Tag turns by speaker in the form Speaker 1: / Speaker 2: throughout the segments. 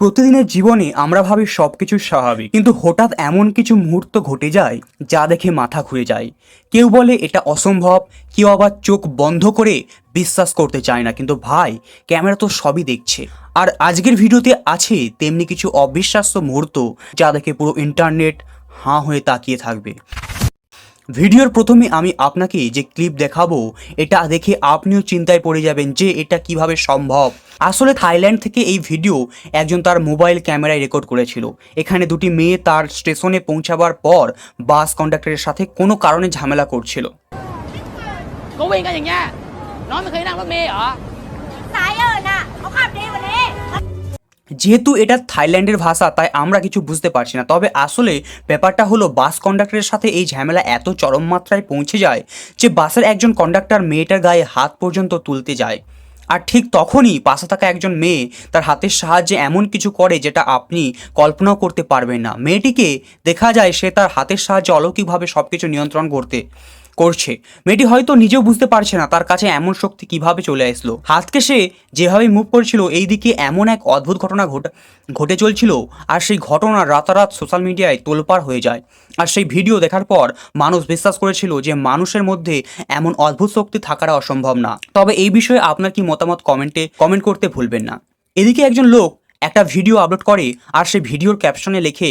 Speaker 1: প্রতিদিনের জীবনে আমরা ভাবি সব কিছু স্বাভাবিক, কিন্তু হঠাৎ এমন কিছু মুহূর্ত ঘটে যায় যা দেখে মাথা ঘুরে যায়। কেউ বলে এটা অসম্ভব, কেউ আবার চোখ বন্ধ করে বিশ্বাস করতে চায় না, কিন্তু ভাই, ক্যামেরা তো সবই দেখছে। আর আজকের ভিডিওতে আছে তেমনি কিছু অবিশ্বাস্য মুহূর্ত যা দেখে পুরো ইন্টারনেট হাঁ হয়ে তাকিয়ে থাকবে। ভিডিওর প্রথমে আমি আপনাকে যে ক্লিপ দেখাবো এটা দেখে আপনিও চিন্তায় পড়ে যাবেন যে এটা কীভাবে সম্ভব। আসলে থাইল্যান্ড থেকে এই ভিডিও একজন তার মোবাইল ক্যামেরায় রেকর্ড করেছিল। এখানে দুটি মেয়ে তার স্টেশনে পৌঁছাবার পর বাস কন্ডাক্টরের সাথে কোনো কারণে ঝামেলা করছিল।
Speaker 2: Cô
Speaker 1: যেহেতু এটা থাইল্যান্ডের ভাষা, তাই আমরা কিছু বুঝতে পারছি না। তবে আসলে ব্যাপারটা হলো, বাস কন্ডাক্টরের সাথে এই ঝামেলা এত চরম মাত্রায় পৌঁছে যায় যে বাসের একজন কন্ডাক্টর মেয়েটার গায়ে হাত পর্যন্ত তুলতে যায়। আর ঠিক তখনই পাশে থাকা একজন মেয়ে তার হাতের সাহায্যে এমন কিছু করে যেটা আপনি কল্পনাও করতে পারবেন না। মেয়েটিকে দেখা যায় সে তার হাতের সাহায্যে অলৌকিকভাবে সব কিছু নিয়ন্ত্রণ করতে। করছে। মেয়েটি হয়তো নিজেও বুঝতে পারছে না তার কাছে এমন শক্তি কীভাবে চলে আসলো। হাতকে সে যেভাবে মুভ করছিল এই দিকে এমন এক অদ্ভুত ঘটনা ঘটে ঘটে চলছিল আর সেই ঘটনা রাতারাত সোশ্যাল মিডিয়ায় তোলপাড় হয়ে যায়। আর সেই ভিডিও দেখার পর মানুষ বিশ্বাস করেছিল যে মানুষের মধ্যে এমন অদ্ভুত শক্তি থাকাটা অসম্ভব না। তবে এই বিষয়ে আপনার কি মতামত কমেন্টে কমেন্ট করতে ভুলবেন না। এদিকে একজন লোক একটা ভিডিও আপলোড করে আর সেই ভিডিওর ক্যাপশনে লেখে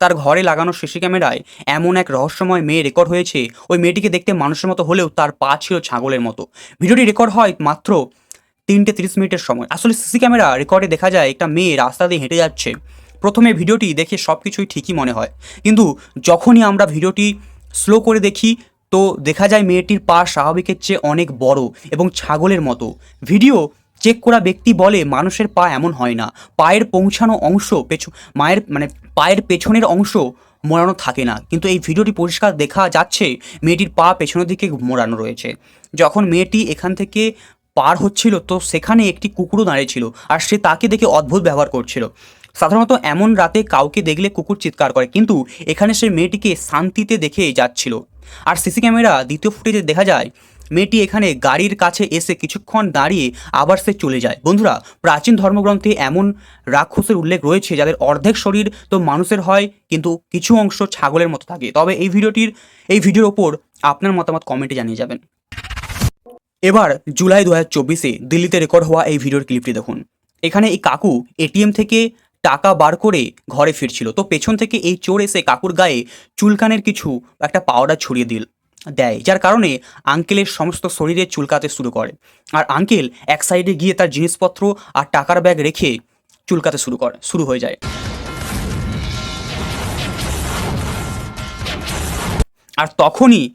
Speaker 1: তার ঘরে লাগানো সিসি ক্যামেরায় এমন এক রহস্যময় মেয়ে রেকর্ড হয়েছে। ওই মেয়েটিকে দেখতে মানুষের মতো হলেও তার পা ছিল ছাগলের মতো। ভিডিওটি রেকর্ড হয় মাত্র তিনটে তিরিশ মিনিটের সময়। আসলে সিসি ক্যামেরা রেকর্ডে দেখা যায় একটা মেয়ে রাস্তা দিয়ে হেঁটে যাচ্ছে। প্রথমে ভিডিওটি দেখে সব কিছুই ঠিকই মনে হয়। কিন্তু যখনই আমরা ভিডিওটি স্লো করে দেখি, তো দেখা যায় মেয়েটির পা স্বাভাবিকের চেয়ে অনেক বড় এবং ছাগলের মতো। ভিডিও চেক করা ব্যক্তি বলে, মানুষের পা এমন হয় না। পায়ের পৌঁছানো অংশ পেছ, মায়ের মানে পায়ের পেছনের অংশ মোড়ানো থাকে না। কিন্তু এই ভিডিওটি পরিষ্কার দেখা যাচ্ছে, মেয়েটির পা পেছনের দিকে মোড়ানো রয়েছে। যখন মেয়েটি এখান থেকে পার হচ্ছিল, তো সেখানে একটি কুকুরও দাঁড়িয়েছিল আর সে তাকে দেখে অদ্ভুত ব্যবহার করছিল। সাধারণত এমন রাতে কাউকে দেখলে কুকুর চিৎকার করে, কিন্তু এখানে সে মেয়েটিকে শান্তিতে দেখে যাচ্ছিল। আর সিসি ক্যামেরা দ্বিতীয় ফুটেজে দেখা যায় মেয়েটি এখানে গাড়ির কাছে এসে কিছুক্ষণ দাঁড়িয়ে আবার সে চলে যায়। বন্ধুরা, প্রাচীন ধর্মগ্রন্থে এমন রাক্ষসের উল্লেখ রয়েছে যাদের অর্ধেক শরীর তো মানুষের হয়, কিন্তু কিছু অংশ ছাগলের মতো থাকে। তবে এই ভিডিওটির, এই ভিডিওর ওপর আপনার মতামত কমেন্টে জানিয়ে যাবেন। এবার জুলাই দু হাজার চব্বিশে দিল্লিতে রেকর্ড হওয়া এই ভিডিওর ক্লিপটি দেখুন। এখানে এই কাকু এটিএম থেকে টাকা বার করে ঘরে ফিরছিল। তো পেছন থেকে এই চোর এসে কাকুর গায়ে চুলকানের কিছু একটা পাউডার ছড়িয়ে দিল। দেয়, যার কারণে আঙ্কেলের সমস্ত শরীরে চুলকাতে শুরু করে। আর আঙ্কেল এক সাইডে গিয়ে তার জিনিসপত্র আর টাকার ব্যাগ রেখে চুলকাতে শুরু করে, শুরু হয়ে যায়। আর তখনই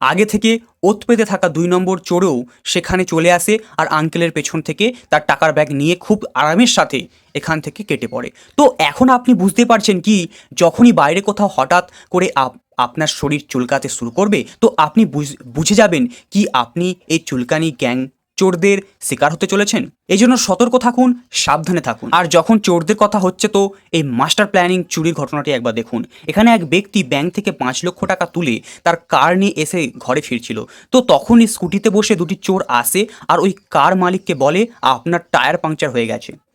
Speaker 1: আগে থেকে ওত পেতে থাকা দুই নম্বর চোরেও সেখানে চলে আসে আর আঙ্কেলের পেছন থেকে তার টাকার ব্যাগ নিয়ে খুব আরামের সাথে এখান থেকে কেটে পড়ে। তো এখন আপনি বুঝতে পারছেন কি, যখনই বাইরে কোথাও হঠাৎ করে আপ- আপনার শরীর চুলকাতে শুরু করবে, তো আপনি বুঝ- যাবেন কি আপনি এই চুলকানি গ্যাং চোরদের শিকার হতে চলেছেন। এই জন্য সতর্ক থাকুন, সাবধানে থাকুন। আর যখন চোরদের কথা হচ্ছে তো, এই মাস্টার প্ল্যানিং চুরির ঘটনাটি একবার দেখুন। এখানে এক ব্যক্তি ব্যাংক থেকে পাঁচ লক্ষ টাকা তুলে তার কার নিয়ে এসে ঘরে ফিরছিল। তো তখনই স্কুটিতে বসে দুটি চোর আসে আর ওই কার মালিককে বলে, আপনার টায়ার পাংচার হয়ে গেছে।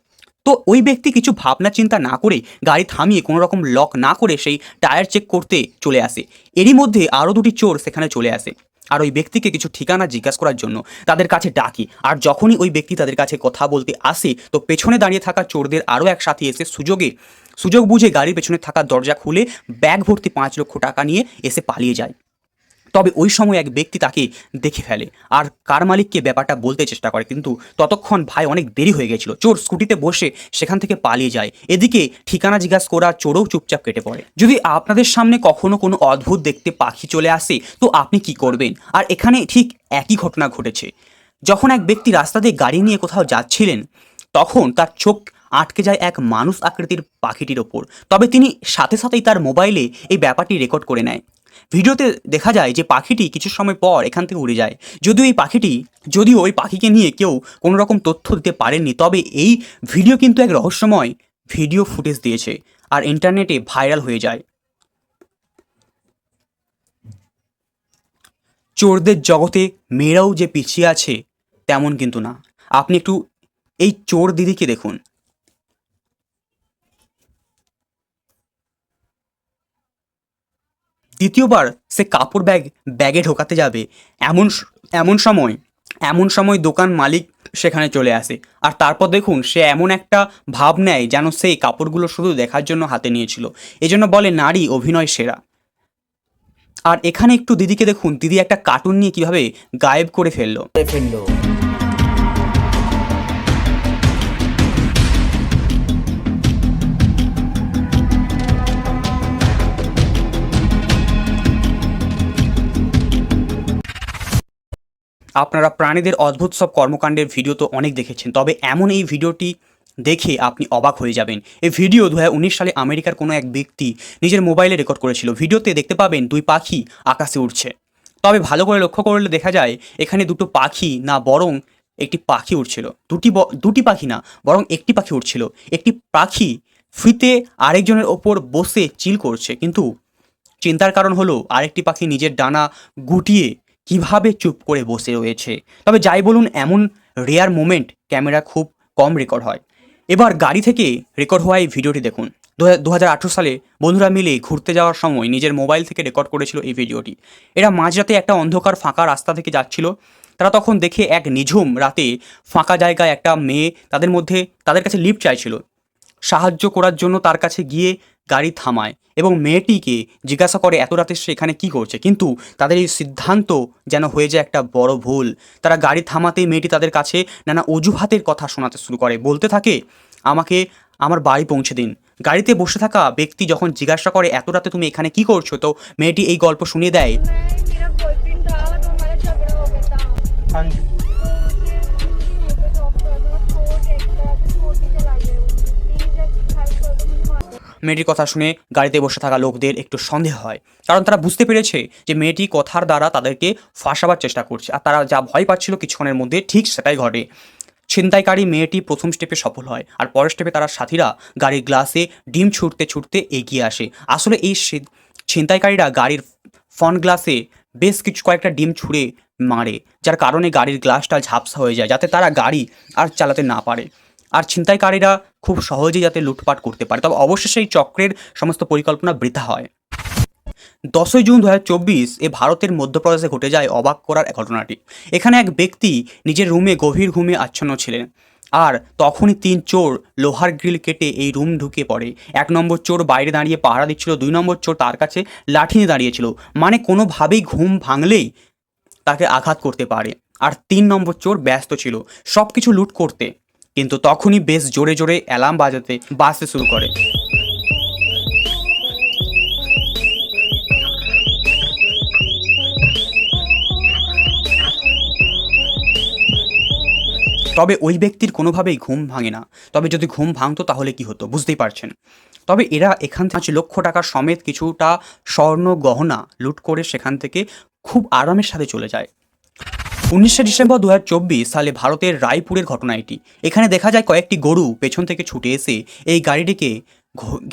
Speaker 1: তো ওই ব্যক্তি কিছু ভাবনা চিন্তা না করে গাড়ি থামিয়ে কোনো রকম লক না করে সেই টায়ার চেক করতে চলে আসে। এরই মধ্যে আরও দুটি চোর সেখানে চলে আসে। আর ওই ব্যক্তিকে কিছু ঠিকানা জিজ্ঞাসা করার জন্য তাদের কাছে ডাকি। আর যখনই ওই ব্যক্তি তাদের কাছে কথা বলতে আসে, তো পেছনে দাঁড়িয়ে থাকা চোরদের আরও এক সাথী এসে সুযোগে, সুযোগ বুঝে গাড়ির পেছনে থাকা দরজা খুলে ব্যাগ ভর্তি পাঁচ লক্ষ টাকা নিয়ে এসে পালিয়ে যায়। তবে ওই সময় এক ব্যক্তি তাকে দেখে ফেলে। আর কার মালিককে ব্যাপারটা বলতে চেষ্টা করে, কিন্তু ততক্ষণ ভাই অনেক দেরি হয়ে গেছিল। চোর স্কুটিতে বসে সেখান থেকে পালিয়ে যায়। এদিকে ঠিকানা জিজ্ঞাসা করা চোরও চুপচাপ কেটে পড়ে। যদি আপনাদের সামনে কখনো কোনো অদ্ভুত দেখতে পাখি চলে আসে, তো আপনি কি করবেন? আর এখানে ঠিক একই ঘটনা ঘটেছে। যখন এক ব্যক্তি রাস্তা দিয়ে গাড়ি নিয়ে কোথাও যাচ্ছিলেন, তখন তার চোখ আটকে যায় এক মানুষ আকৃতির পাখিটির ওপর। তবে তিনি সাথে সাথেই তার মোবাইলে এই ব্যাপারটি রেকর্ড করে নেয়। ভিডিওতে দেখা যায় যে পাখিটি কিছু সময় পর এখান থেকে উড়ে যায়। যদিও এই পাখিটি, যদিও ওই পাখিকে নিয়ে কেউ কোনো রকম তথ্য দিতে পারেননি, তবে এই ভিডিও কিন্তু এক রহস্যময় ভিডিও ফুটেজ দিয়েছে আর ইন্টারনেটে ভাইরাল হয়ে যায়। চোরদের জগতে মেয়েরাও যে পিছিয়ে আছে, তেমন কিন্তু না। আপনি একটু এই চোর দিদিকে দেখুন। দ্বিতীয়বার সে কাপড় ব্যাগ, ব্যাগে ঢোকাতে যাবে। এমন এমন সময় এমন সময় দোকান মালিক সেখানে চলে আসে। আর তারপর দেখুন, সে এমন একটা ভাব নেয় যেন সেই কাপড়গুলো শুধু দেখার জন্য হাতে নিয়েছিল। এজন্য বলে, নারী, অভিনয় সেরা। আর এখানে একটু দিদিকে দেখুন, দিদি একটা কার্টুন নিয়ে কীভাবে গায়েব করে ফেলল।
Speaker 3: ফেলল।
Speaker 1: আপনারা প্রাণীদের অদ্ভুত সব কর্মকাণ্ডের ভিডিও তো অনেক দেখেছেন, তবে এমন এই ভিডিওটি দেখে আপনি অবাক হয়ে যাবেন। এই ভিডিও দু হাজার উনিশ সালে আমেরিকার কোনো এক ব্যক্তি নিজের মোবাইলে রেকর্ড করেছিল। ভিডিওতে দেখতে পাবেন দুই পাখি আকাশে উঠছে তবে ভালো করে লক্ষ্য করলে দেখা যায়, এখানে দুটো পাখি না বরং একটি পাখি উঠছিল দুটি দুটি পাখি না, বরং একটি পাখি উঠছিল একটি পাখি ফ্রিতে আরেকজনের ওপর বসে চিল করছে, কিন্তু চিন্তার কারণ হলো আরেকটি পাখি নিজের ডানা গুটিয়ে কীভাবে চুপ করে বসে রয়েছে? তবে যাই বলুন, এমন রেয়ার মোমেন্ট ক্যামেরা খুব কম রেকর্ড হয়। এবার গাড়ি থেকে রেকর্ড হওয়া এই ভিডিওটি দেখুন। দু হাজার আঠেরো সালে বন্ধুরা মিলে ঘুরতে যাওয়ার সময় নিজের মোবাইল থেকে রেকর্ড করেছিল এই ভিডিওটি এরা মাঝরাতে একটা অন্ধকার ফাঁকা রাস্তা থেকে যাচ্ছিল। তারা তখন দেখে এক নিঝুম রাতে ফাঁকা জায়গায় একটা মেয়ে তাদের মধ্যে, তাদের কাছে লিফট চাইছিল। সাহায্য করার জন্য তার কাছে গিয়ে গাড়ি থামায় এবং মেয়েটিকে জিজ্ঞাসা করে এত রাতে সে এখানে কী করছে? কিন্তু তাদের এই সিদ্ধান্ত যেন হয়ে যায় একটা বড় ভুল। তারা গাড়ি থামাতেই মেয়েটি তাদের কাছে নানা অজুহাতের কথা শোনাতে শুরু করে বলতে থাকে আমাকে আমার বাড়ি পৌঁছে দিন। গাড়িতে বসে থাকা ব্যক্তি যখন জিজ্ঞাসা করে এত রাতে তুমি এখানে কি করছ? তো মেয়েটি এই গল্প শুনিয়ে দেয় মেয়েটির কথা শুনে গাড়িতে বসে থাকা লোকদের একটু সন্দেহ হয়। কারণ তারা বুঝতে পেরেছে যে মেয়েটি কথার দ্বারা তাদেরকে ফাঁসাবার চেষ্টা করছে। আর তারা যা ভয় পাচ্ছিল কিছুক্ষণের মধ্যে ঠিক সেটাই ঘটে। ছিনতাইকারী মেয়েটি প্রথম স্টেপে সফল হয়, আর পরের স্টেপে তারা সাথীরা গাড়ির গ্লাসে ডিম ছুটতে ছুটতে এগিয়ে আসে। আসলে এই ছিনতাইকারীরা গাড়ির ফ্রন্ট গ্লাসে বেশ কিছু কয়েকটা ডিম ছুঁড়ে মারে, যার কারণে গাড়ির গ্লাসটা ঝাপসা হয়ে যায়, যাতে তারা গাড়ি আর চালাতে না পারে। আর ছিনতাইকারীরা খুব সহজেই যাতে লুটপাট করতে পারে। তবে অবশেষে এই চক্রের সমস্ত পরিকল্পনা বৃথা হয়। দশই জুন দু হাজার চব্বিশ এ ভারতের মধ্যপ্রদেশে ঘটে যায় অবাক করার ঘটনাটি। এখানে এক ব্যক্তি নিজের রুমে গভীর ঘুমে আচ্ছন্ন ছিলেন আর তখনই তিন চোর লোহার গ্রিল কেটে এই রুম ঢুকে পড়ে। এক নম্বর চোর বাইরে দাঁড়িয়ে পাহারা দিচ্ছিল, দুই নম্বর চোর তার কাছে লাঠি নিয়ে দাঁড়িয়েছিল। মানে কোনোভাবেই ঘুম ভাঙলেই তাকে আঘাত করতে পারে। আর তিন নম্বর চোর ব্যস্ত ছিল সব কিছু লুট করতে। কিন্তু তখনই বেশ জোরে জোরে অ্যালার্ম বাজাতে, বাজতে শুরু করে। তবে ওই ব্যক্তির কোনোভাবেই ঘুম ভাঙে না। তবে যদি ঘুম ভাঙতো তাহলে কি হতো, বুঝতেই পারছেন। তবে এরা এখান থেকে লক্ষ টাকা সমেত কিছুটা স্বর্ণ গহনা লুট করে সেখান থেকে খুব আরামের সাথে চলে যায়। উনিশে ডিসেম্বর দু হাজার চব্বিশ সালে ভারতের রায়পুরের ঘটনা এটি। এখানে দেখা যায় কয়েকটি গরু পেছন থেকে ছুটে এসে এই গাড়িটিকে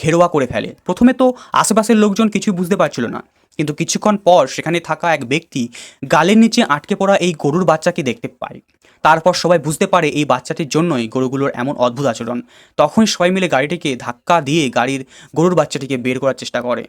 Speaker 1: ঘেরোয়া করে ফেলে। প্রথমে তো আশেপাশের লোকজন কিছুই বুঝতে পারছিল না। কিন্তু কিছুক্ষণ পর সেখানে থাকা এক ব্যক্তি গালের নিচে আটকে পড়া এই গরুর বাচ্চাকে দেখতে পায়। তারপর সবাই বুঝতে পারে এই বাচ্চাটির জন্যই গরুগুলোর এমন অদ্ভুত আচরণ। তখনই সবাই মিলে গাড়িটিকে ধাক্কা দিয়ে গাড়ির গরুর বাচ্চাটিকে বের করার চেষ্টা করে।